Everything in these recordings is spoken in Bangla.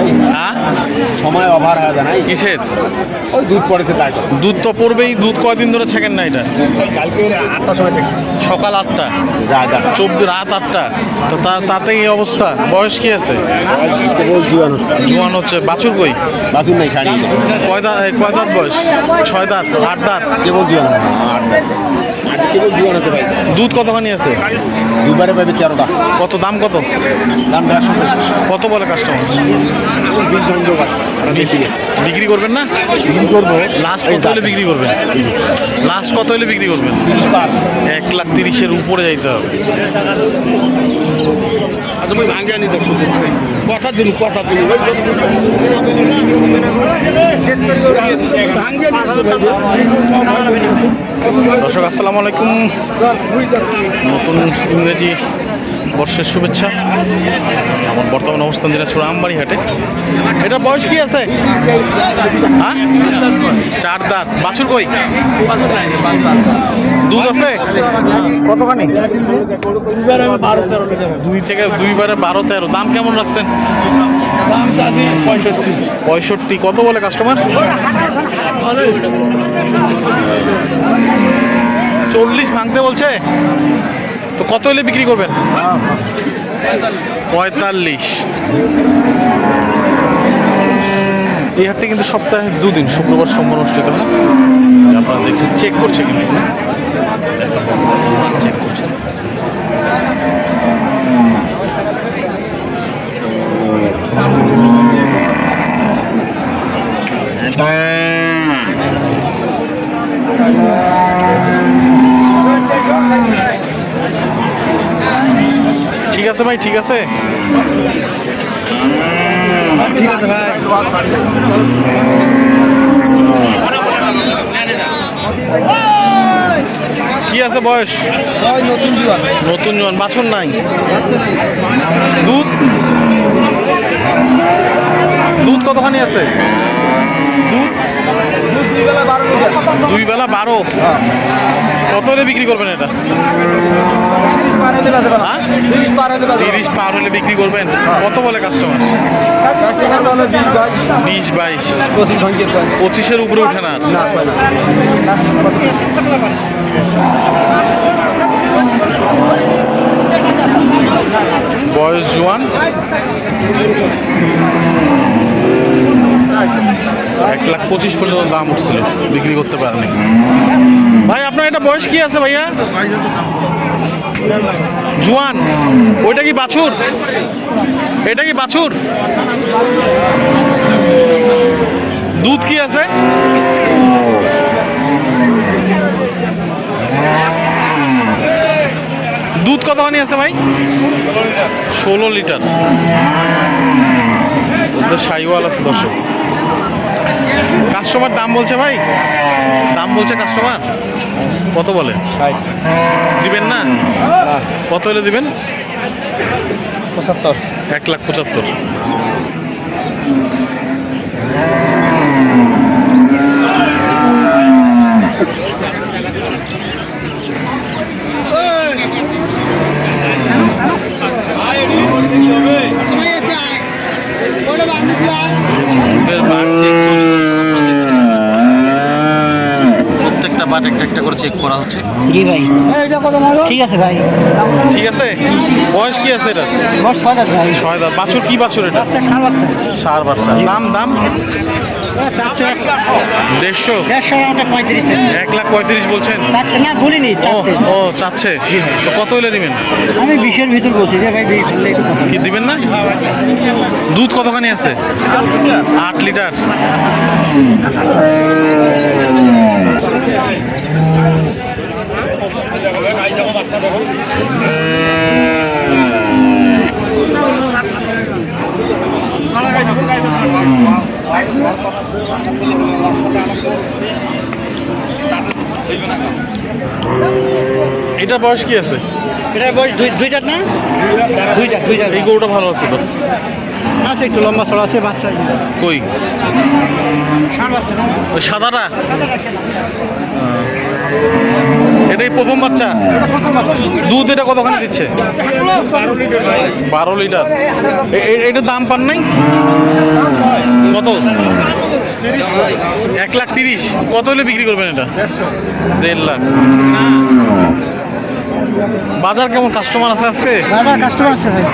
ভাই হ্যাঁ সময় অভার হয়ে যায় নাই কিসের? ওই দুধ পড়েছে তাই। দুধ তো পড়বেই দুধ কয়দিন ধরে ছেকেন না এটা? কালকে আটটার সময় শেখ সকাল আটটা? চব্বিশ রাত আটটা? তো তাতে এই অবস্থা? বয়স কি আছে? জুয়ান হচ্ছে। বাছুর কই? বাসুর নাই শাড়ি নেই। কয় দাঁত কয় দাঁত বয়স? ছয় দাঁত আট দাঁত? কেবল জুয়ান আট আছে দুধ কতখানি আছে? দুবারে পাবে তেরোটা কত দাম কত? দাম কত বলে কাস্টমার বিক্রি করবেন? না? বিক্রি করব। লাস্ট কত হলে বিক্রি করবেন? লাস্ট কত হলে বিক্রি করবেন? এক লাখ তিরিশের উপরে যাইতে হবে। আচ্ছা আনি দশ কথা দিন কথা দিন। দর্শক আসসালামু আলাইকুম। নতুন ইংরেজি বর্ষের শুভেচ্ছা। আমার বর্তমান অবস্থান দিনাজপুর আমবাড়ি হাটে। এটা বয়স কি আছে? হ্যাঁ? চার দাঁত। বাছুর কই? দুধ আছে? কতখানি? দুই থেকে দুইবারে বারো তেরো। দাম কেমন রাখছেন? পঁয়ষট্টি। কত বলে কাস্টমার চল্লিশ ভাঙতে বলছে? তো কত হলে বিক্রি করবেন? পঁয়তাল্লিশ। এই হাটটা কিন্তু সপ্তাহে দুদিন শুক্রবার সোমবার অনুষ্ঠিত হয়। আপনারা দেখছেন চেক করছে কিন্তু। চেক করছে। ভাই ঠিক আছে? ঠিক আছে ভাই। কি আছে বয়স? নতুন জুয়ান। নতুন জন বাছুর নাই। দুধ? দুধ কতখানি আছে? দুই বেলা বারো লিটার দুই বেলা বারো কত হলে বিক্রি করবেন এটা? তিরিশ পার হলে বাজে হ্যাঁ? তিরিশ পার হলে তিরিশ পার হলে বিক্রি করবেন? কত বলে কাস্টমার কাস্টমার হলো বিশ বাইশ। বিশ বাইশ। পঁচিশ ভাঙ্গের পঁচিশের উপরে আর। না না। বয়স জোয়ান? এক লাখ পঁচিশ পর্যন্ত দাম উঠছিল, বিক্রি করতে পারেনি। ভাই, আপনার এটা বয়স কি আছে ভাইয়া? জোয়ান, ওইটা কি বাছুর? এটা কি বাছুর? দুধ কি আছে? দুধ কতখানি আছে ভাই? ষোলো লিটার। সাইওয়াল আছে, দর্শক। কাস্টমার দাম বলছে ভাই? দাম বলছে কাস্টমার কত বলে? দিবেন না। কত হলে দিবেন? পঁচাত্তর। এক লাখ পঁচাত্তর দুধের বার চেক চলছে আপনারা দেখছেন। বার একটা একটা করে চেক করা হচ্ছে। জি ভাই। ঠিক আছে ভাই। ঠিক আছে? বয়স কি আছে এটা বস ছয় লাখ ভাই। ছয় দাঁত। বাছুর কি বাছুর এটা? বাচ্চা সার বাচ্চা। সার বাচ্চা। দাম দাম? চাচ্ছে দেড়শো? দেড়শো পঁয়ত্রিশ এক লাখ পঁয়ত্রিশ বলছেন? চাচ্ছে না বলিনি ও চাচ্ছে। ও চাচ্ছে। তো কত হলে দিবেন? আমি বিশের ভিতর বলছি যে ভাই কি দিবেন না? দুধ কতখানি আছে? আট লিটার। এটার বয়স কি আছে? এটা বয়স দুই দুইটার না? দুইটা দুইটা। এই গরুটা ভালো আছে তো? আছে একটু লম্বা ছড়া আছে বাচ্চা। কই? ওই সাদাটা? এটাই প্রথম বাচ্চা? দুধ এটা কতখানি দিচ্ছে? বারো লিটার। এ- এ- এটার দাম পান নাই? কত? এক লাখ তিরিশ। কত হলে বিক্রি করবেন এটা? দেড় লাখ। বাজার কেমন কাস্টমার আছে আজকে? বাজার কাস্টমার আছে ভাই।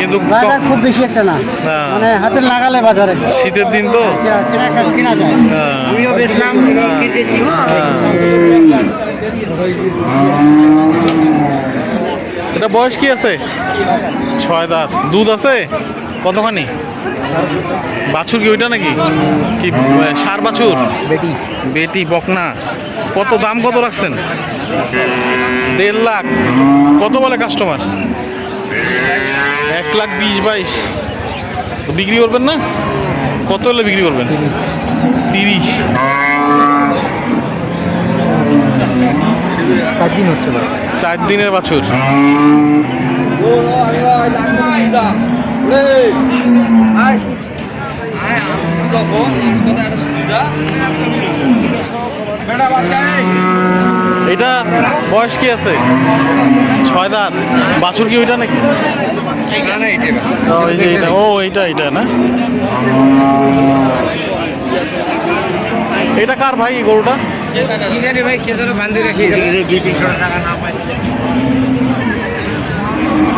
কিন্তু বাজার খুব বেশি একটা না। হ্যাঁ। মানে হাতের লাগালে বাজারে। শীতের দিন তো? কিনা যায়। হ্যাঁ। আমিও বেচলাম কিনতেছি এটা বয়স কি আছে? ছয় দাঁত। দুধ আছে? কতখানি? বাছুর কি ওইটা নাকি? কি সার বাছুর? বেটি। বেটি বকনা। কত দাম কত রাখছেন? দেড় লাখ কত বলে কাস্টমার এক লাখ বিশ বাইশ বিক্রি করবেন না কত হলে বিক্রি করবেন তিরিশ চার দিন হচ্ছে চার দিনের বাছুর এটা বয়স কি আছে? ছয় দাঁত। বাছুর কি ওইটা নাকি? ও, এইটা এইটা না? এটা কার ভাই গরুটা?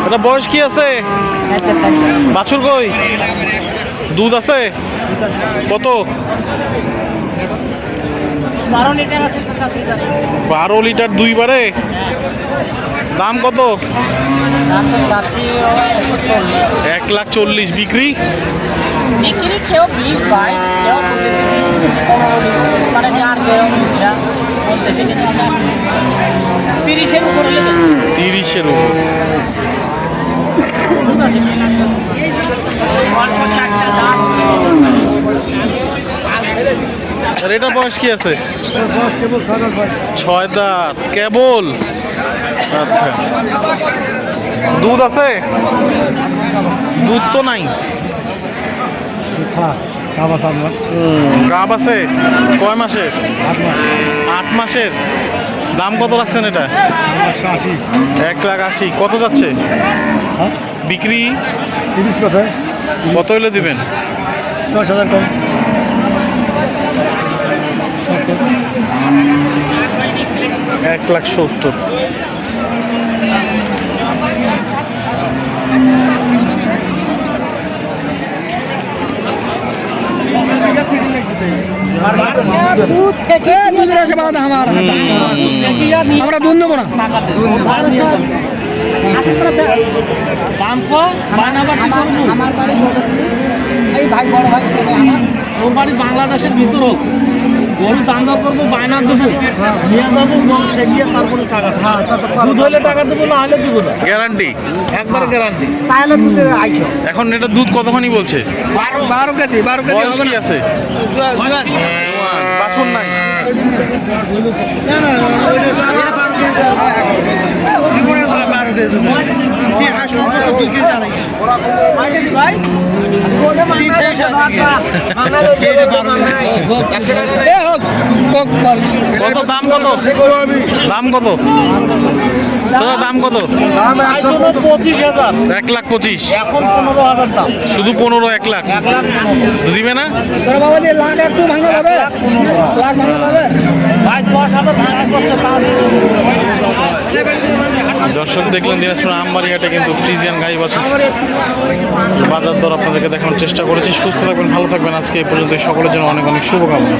এটা বয়স কি আছে? বাছুর কই? দুধ আছে? কত? বারো লিটার দুইবারে? দাম কত? এক লাখ চল্লিশ। বিক্রি? বিক্রি কেউ বিশ বাইশ কেউ বলতেছে পনেরো লিটার মানে যার যেরকম ইচ্ছা বলতেছে তিরিশের উপরে তিরিশের উপর আর এটা বয়স কি আছে? ছয় দাঁত কেবল? আচ্ছা। দুধ আছে? দুধ তো নাই। গাব আছে কয় মাসের? আট মাসের। দাম কত রাখছেন এটা? এক লাখ আশি। কত যাচ্ছে? বিক্রি? তিরিশ বছর কত হলে দিবেন? দশ হাজার কম। এক লাখ সত্তর। আমরা দুধ নেব না এই ভাই বড় ভাই ছেলে আমার ওর বাড়ি বাংলাদেশের ভিতর হোক। গরু দান্দা করব বায়না দেবো নিয়ে যাব গরু সেগিয়ে তারপরে টাকা দুধ হলে টাকা দেবো না হলে দেবো না গ্যারান্টি একবারে গ্যারান্টি তাহলে দুধে আইসো এখন এটা দুধ কতখানি বলছে বারো বারো কেজি বারো বয়স কি আছে বাছুর নাই কত দাম কত? দাম কত? দাদা দাম কত? পঁচিশ হাজার এক লাখ পঁচিশ। এখন পনেরো হাজার দাম শুধু পনেরো, এক লাখ। দিবে না? ভাই, দশ হাজার ভাঙা করছে দর্শক দেখলেন দিনাজপুর আমবাড়ি হাটে কিন্তু ফ্রিজিয়ান গাই বাছুর বাজার দর আপনাদেরকে দেখানোর চেষ্টা করেছি। সুস্থ থাকবেন, ভালো থাকবেন। আজকে এই পর্যন্ত সকলের জন্য অনেক অনেক শুভকামনা।